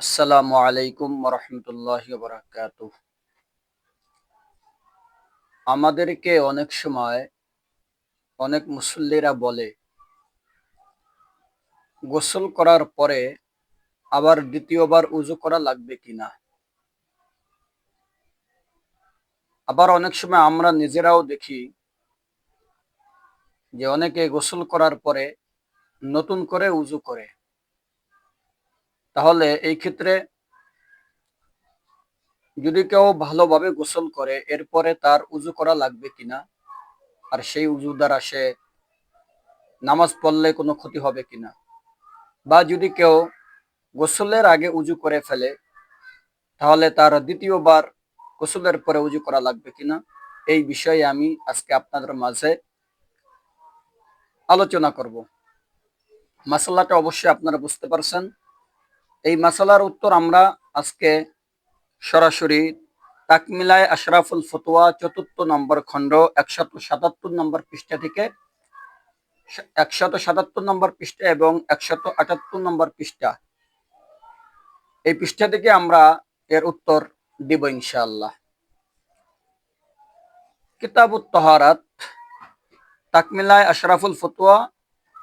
আসসালামু আলাইকুম রহমতুল্লাহ বরাকাত আমাদেরকে অনেক সময় অনেক মুসল্লিরা বলে, গোসল করার পরে আবার দ্বিতীয়বার উজু করা লাগবে কিনা? আবার অনেক সময় আমরা নিজেরাও দেখি যে অনেকে গোসল করার পরে নতুন করে উজু করে। তাহলে এই ক্ষেত্রে যদি কেউ ভালোভাবে গোসল করে, এরপরে তার উজু করা লাগবে কিনা? আর সেই উজু দ্বারা সে নামাজ পড়লে কোনো ক্ষতি হবে কিনা? বা যদি কেউ গোসলের আগে উজু করে ফেলে, তাহলে তার দ্বিতীয়বার গোসলের পরে উজু করা লাগবে কিনা? এই বিষয়ে আমি আজকে আপনাদের মাঝে আলোচনা করব। মাসাল্লাটা অবশ্যই আপনারা বুঝতে পারছেন। এই মাসালার উত্তর আমরা আজকে সরাসরি তাকমিলায় আশরাফুল ফতোয়া চতুর্থ নম্বর খণ্ড একশত সাতাত্তর নম্বর পৃষ্ঠা থেকে একশত সাতাত্তর নম্বর পৃষ্ঠা এবং একশত আটাত্তর নম্বর পৃষ্ঠা। এই পৃষ্ঠা থেকে আমরা এর উত্তর দিব ইনশাআল্লাহ। কিতাব তহারাত, তাকমিলায় আশরাফুল ফতোয়া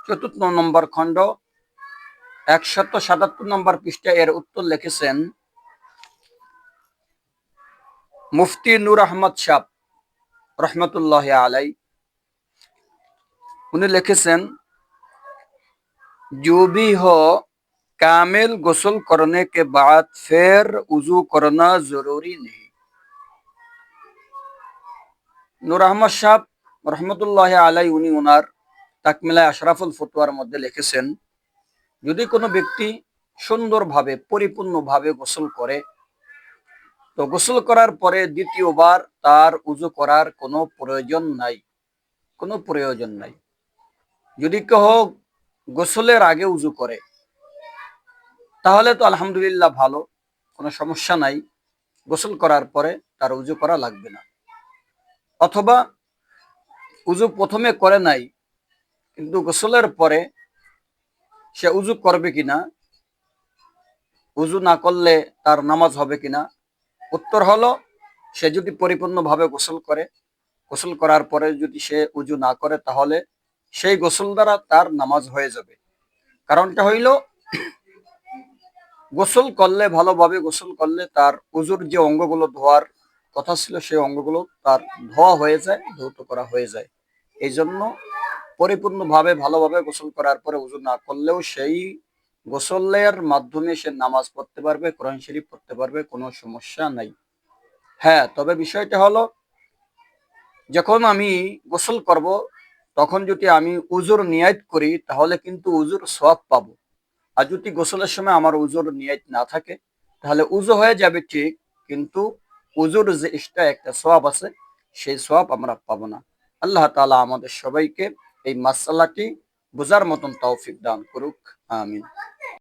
চতুর্থ নম্বর খণ্ড একশত সাতাত্তর নম্বর পৃষ্ঠা এর উত্তর লিখেছেন মুফতি নূর আহমদ সাহ রহমতুল্লাহ আলাই উনি লিখেছেন जो भी हो कामिल गसल करने के बाद फिर उजू करना जरूरी नहीं নূর আহমদ সাহ রহমতুল্লাহ আলাই উনি ওনার তাকমিলায় আশরাফুল ফতুয়ার মধ্যে লিখেছেন যদি কোনো ব্যক্তি সুন্দরভাবে, পরিপূর্ণভাবে গোসল করে, তো গোসল করার পরে দ্বিতীয়বার তার উজু করার কোনো প্রয়োজন নাই। কোনো প্রয়োজন নাই। যদি কেহ গোসলের আগে উজু করে, তাহলে তো আলহামদুলিল্লাহ ভালো, কোনো সমস্যা নাই। গোসল করার পরে তার উজু করা লাগবে না। অথবা উজু প্রথমে করে নাই, কিন্তু গোসলের পরে সে উজু করবে কিনা? উজু না করলে তার নামাজ হবে কিনা? উত্তর হলো, সে যদি পরিপূর্ণভাবে গোসল করে, গোসল করার পরে যদি সে উজু না করে, তাহলে সেই গোসল দ্বারা তার নামাজ হয়ে যাবে। কারণটা হইল, গোসল করলে, ভালোভাবে গোসল করলে তার উজুর যে অঙ্গগুলো ধোয়ার কথা ছিল, সেই অঙ্গগুলো তার ধোয়া হয়ে যায়, ধৌত করা হয়ে যায়। এই জন্য পরিপূর্ণভাবে, ভালোভাবে গোসল করার পরে উজু না করলেও সেই গোসলের মাধ্যমে সে নামাজ পড়তে পারবে, কোরআন শরীফ পড়তে পারবে, কোনো সমস্যা নাই। হ্যাঁ তবে বিষয়টা হলো, যখন আমি গোসল করব, তখন যদি আমি উজুর নিয়াত করি, তাহলে কিন্তু উজুর সব পাবো। আর যদি গোসলের সময় আমার উজুর নিয়াত না থাকে, তাহলে উজু হয়ে যাবে ঠিক, কিন্তু উজুর যে একটা সব আছে, সেই সব আমরা পাবো না। আল্লাহ তালা আমাদের সবাইকে এই মাসালাটি বোঝার মতন তৌফিক দান করুক আমিন।